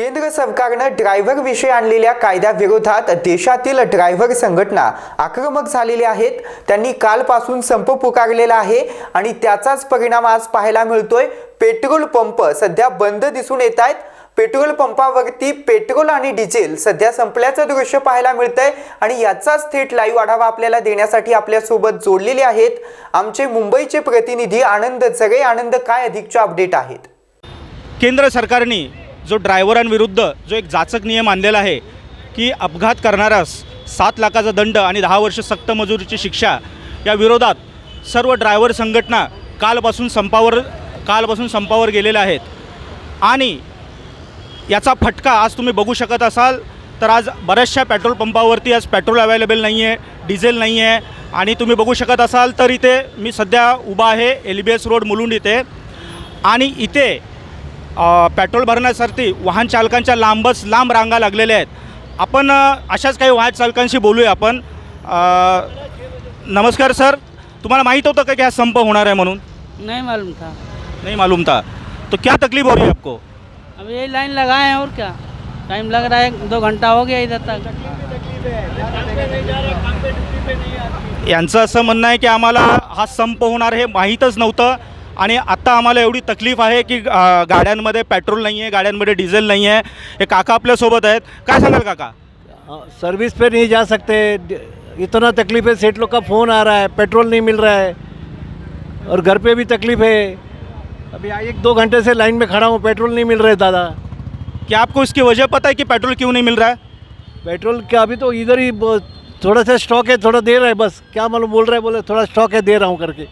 केंद्र सरकारनं ड्रायव्हर विषयी आणलेल्या कायद्याविरोधात देशातील ड्रायव्हर संघटना आक्रमक झालेल्या आहेत. त्यांनी कालपासून संप पुकारलेला आहे आणि त्याचाच परिणाम आज पाहायला मिळतोय. पेट्रोल पंप सध्या बंद दिसून येत आहेत. पेट्रोल पंपावरती पेट्रोल आणि डिझेल सध्या संपल्याचं दृश्य पाहायला मिळतंय आणि याचाच थेट लाईव्ह आढावा आपल्याला देण्यासाठी आपल्यासोबत जोडलेले आहेत. आमचे मुंबईचे प्रतिनिधी आनंद जगे आनंद काय अधिकच्या अपडेट आहेत? केंद्र सरकारने जो ड्रायव्हरांविरुद्ध जो एक जाचक नियम आणलेला आहे की अपघात करणाऱ्यास सात लाखाचा दंड आणि दहा वर्ष सक्त मजुरीची शिक्षा या विरोधात सर्व ड्रायव्हर संघटना कालपासून संपावर कालपासून संपावर गेलेल्या आहेत. आणि याचा फटका आज तुम्ही बघू शकत असाल तर आज बऱ्याचशा पेट्रोल पंपावरती आज पेट्रोल अवेलेबल नाही आहे डिझेल नाही आहे आणि तुम्ही बघू शकत असाल तर इथे मी सध्या उभा आहे L B S road Mulund इथे. आणि इथे पेट्रोल भरण्यासाठी वाहन चालकांच्या लांबच लांब रांगा लागलेल्या आहेत. आपण अशाच काही वाहन चालकांशी बोलूया आपण. नमस्कार सर. तुम्हाला माहीत होतं का की हा संप होणार आहे म्हणून? नहीं मालूम था. नहीं मालूम था. तो क्या तकलीफ हो रही है आपको? अब यही लाइन लगाए हैं और क्या? टाइम लग रहा है दो घंटा हो गया इधर तक। यांचं असं म्हणणं आहे की आम्हाला हा संप होणार हे माहीतच नव्हतं. आणि आत्ता आम्हाला एवढी तकलीफ आहे की गाड्यांमध्ये पेट्रोल नाही आहे गाड्यांमध्ये डिझेल नाही आहे हे काका आपल्यासोबत आहेत. काय सांगाल काका? हाँ, सर्विस पे नहीं जा सकते. इतना तकलीफ है सेठ लोग का फ़ोन आ रहा है पेट्रोल नहीं मिल रहा है और घर पे भी तकलीफ है। अभी एक दो घंटे से लाइन में खड़ा हूँ पेट्रोल नहीं मिल रहे दादा। क्या आपको इसकी वजह पता है कि पेट्रोल क्यों नहीं मिल रहा है? पेट्रोल का अभी तो इधर ही थोड़ा सा स्टॉक है थोड़ा दे रहा है बस। क्या मालूम बोल रहा है बोले थोड़ा स्टॉक है दे रहा हूँ करके।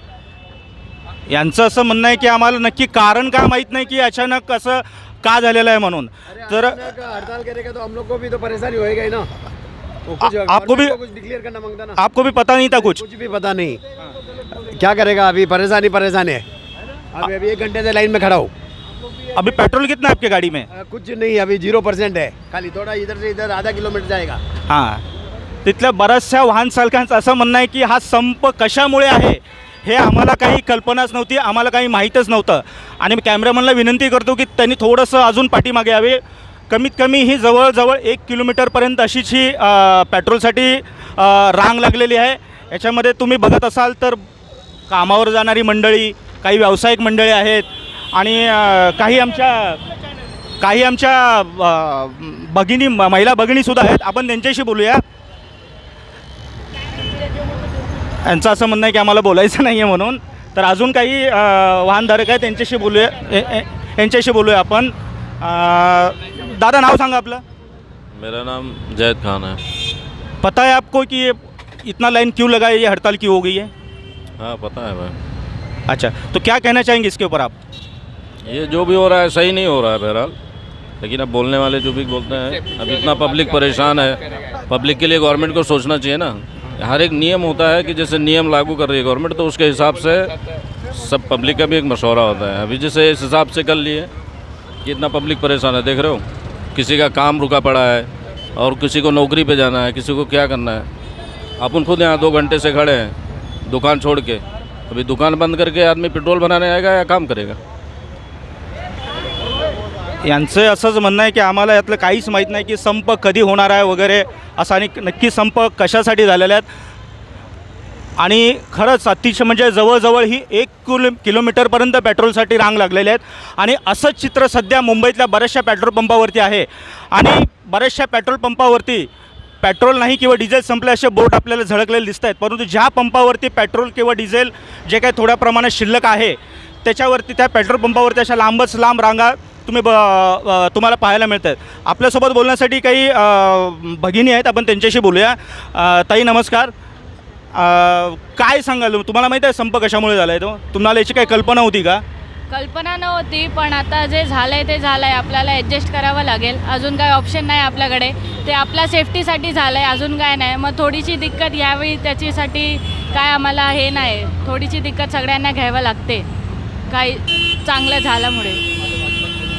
यांचं असं म्हणणं आहे की आम्हाला नक्की कारण का माहीत नाही की अचानक असं का झालेलं आहे म्हणून. तर हड़ताल करेगा तो हम लोग को भी तो परेशानी होएगा ही ना. वो आ- आपको भी- government को कुछ डिक्लेयर करना मांगता ना. आपको भी पता नहीं था कुछ? कुछ भी पता नहीं. क्या करेगा अभी? परेशानी परेशान है. अभी अभी एक घंटे से लाइन में खड़ा हूँ. अभी पेट्रोल कितना है आपकी गाड़ी में? अ, कुछ नहीं अभी जीरो परसेंट है. खाली थोड़ा इधर से इधर आधा किलोमीटर जाएगा. हां. तिथल्या बऱ्याचशा वाहन चालकांचं असं म्हणणं आहे की हा संप कशामुळे आहे? हे आम्हाला काही कल्पनाच नव्हती आम्हाला काही माहीतच नव्हतं. आणि मी कॅमेरामनला विनंती करतो की त्यांनी थोडंसं अजून पाठीमागे यावे. कमीत कमी ही जवळजवळ एक किलोमीटरपर्यंत अशीच ही पेट्रोलसाठी रांग लागलेली आहे. याच्यामध्ये तुम्ही बघत असाल तर कामावर जाणारी मंडळी काही व्यावसायिक मंडळी आहेत आणि काही आमच्या काही आमच्या भगिनी म- महिला भगिनीसुद्धा आहेत. आपण त्यांच्याशी बोलूया. यांचं असं म्हणणं आहे की आम्हाला बोलायचं नाही आहे म्हणून. तर अजून काही वाहनधारक आहेत त्यांच्याशी बोलूया. यांच्याशी बोलूया आपण. दादा नाव सांगा आपलं. मेरा नाम जैद खान है। पता है आपको कि ये इतना लाइन क्यों लगा है? ये हड़ताल क्यों हो गई है? हाँ पता है भाई। अच्छा तो क्या कहना चाहेंगे इसके ऊपर आप? ये जो भी हो रहा है सही नहीं हो रहा है बहरहाल। लेकिन अब बोलने वाले जो भी बोलते हैं अब इतना पब्लिक परेशान है। पब्लिक के लिए गवर्नमेंट को सोचना चाहिए ना। हर एक नियम होता है कि जैसे नियम लागू कर रही है गवर्नमेंट तो उसके हिसाब से सब पब्लिक का भी एक मशवरा होता है। अभी जैसे इस हिसाब से कर लिए, कि इतना पब्लिक परेशान है, देख रहे हो? किसी का काम रुका पड़ा है, और किसी को नौकरी पे जाना है, किसी को क्या करना है? अपन खुद यहाँ दो घंटे से खड़े हैं, दुकान छोड़ के। अभी दुकान बंद करके आदमी पेट्रोल बनाने आएगा या काम करेगा? यांचं असंच म्हणणं आहे की आम्हाला यातलं काहीच माहीत नाही की संप कधी होणार आहे वगैरे असा आणि नक्की संप कशासाठी झालेला आहेत. आणि खरंच अतिशय म्हणजे जवळजवळ ही एक किलो किलोमीटरपर्यंत पेट्रोलसाठी रांग लागलेले आहेत. आणि असंच चित्र सध्या मुंबईतल्या बऱ्याचशा पेट्रोल पंपावरती आहे. आणि बऱ्याचशा पेट्रोल पंपावरती पेट्रोल नाही किंवा डिझेल संपले असे बोट आपल्याला झळकलेले दिसत आहेत. परंतु ज्या पंपावरती पेट्रोल किंवा डिझेल जे काही थोड्या प्रमाणात शिल्लक आहे त्याच्यावरती त्या पेट्रोल पंपावरती अशा लांबच लांब रांगा तुम्ही ब तुम्हाला पाहायला मिळत आहेत आपल्यासोबत बोलण्यासाठी काही भगिनी आहेत. आपण त्यांच्याशी बोलूया. ताई नमस्कार. काय सांगाल? तुम्हाला माहीत आहे संप कशामुळे झाला आहे तो? तुम्हाला याची काही कल्पना होती का? कल्पना नव्हती पण आता जे झालं आहे ते झालं आहे आपल्याला ॲडजस्ट करावं लागेल. अजून काय ऑप्शन नाही आपल्याकडे. ते आपल्या सेफ्टीसाठी झालं आहे अजून काय नाही. मग थोडीशी दिक्कत यावेळी त्याच्यासाठी काय आम्हाला हे नाही. थोडीशी दिक्कत सगळ्यांना घ्यावं लागते. काही चांगलं झाल्यामुळे.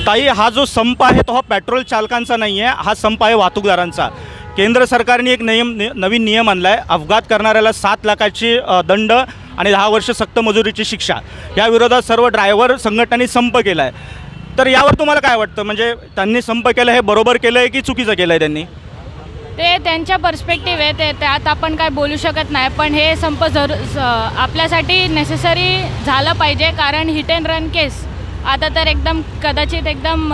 ताई हा जो संप आहे तो हा पेट्रोल चालकांचा नाही आहे हा संप आहे वाहतूकदारांचा. केंद्र सरकारने एक नियम नवीन नियम आणला आहे अपघात करणाऱ्याला सात लाखाची दंड आणि दहा वर्ष सक्त मजुरीची शिक्षा. या विरोधात सर्व ड्रायव्हर संघटनांनी संप केला आहे तर यावर तुम्हाला काय वाटतं? म्हणजे त्यांनी संप केलं हे बरोबर केलं आहे की चुकीचं केलं आहे त्यांनी? ते त्यांच्या पर्स्पेक्टिव्ह आहे ते त्यात आपण काय बोलू शकत नाही पण हे संप जर आपल्यासाठी नेसेसरी झालं पाहिजे कारण हिट अँड रन केस आता तर एकदम कदाचित एकदम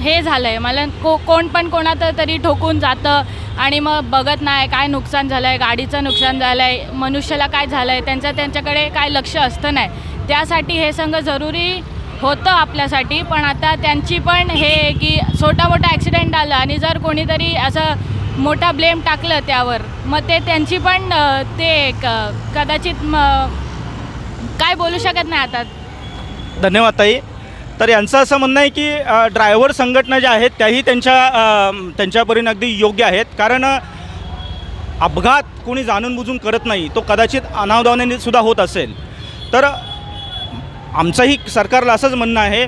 हे झालं आहे मला को कोण पण कोणाचं तरी ठोकून जातं आणि मग बघत नाही काय नुकसान झालं आहे गाडीचं नुकसान झालं आहे मनुष्याला काय झालं आहे त्यांचं त्यांच्याकडे काय लक्ष असतं नाही. त्यासाठी हे संघ जरुरी होतं आपल्यासाठी पण आता त्यांची पण हे आहे की छोटा मोठा ॲक्सिडेंट आला आणि जर कोणीतरी असं मोठा ब्लेम टाकलं त्यावर मग ते त्यांची पण ते एक कदाचित म काय बोलू शकत नाही आता. धन्यवाद ताई. तर यांचं असं म्हणणं आहे की ड्रायव्हर संघटना ज्या आहेत त्याही त्यांच्या अ, त्यांच्या परीने अगदी योग्य आहेत. कारण अपघात कोणी जाणून बुजून करत नाही तो कदाचित अनावधानाने सुद्धा होत असेल. तर आमचंही सरकारला असंच म्हणणं आहे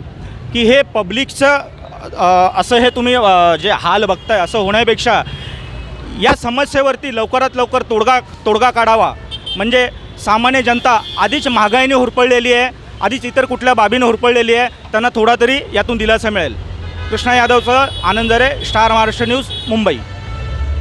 की हे पब्लिकचं असं हे तुम्ही जे हाल बघताय असं होण्यापेक्षा या समस्येवरती लवकरात लवकर तोडगा तोडगा काढावा. म्हणजे सामान्य जनता आधीच महागाईने हुरपळलेली आहे. आधीच इतर कुठल्या बाबीनं हुरपळलेली आहे त्यांना थोडा तरी यातून दिलासा मिळेल. कृष्णा यादवचं आनंद रे स्टार महाराष्ट्र न्यूज मुंबई.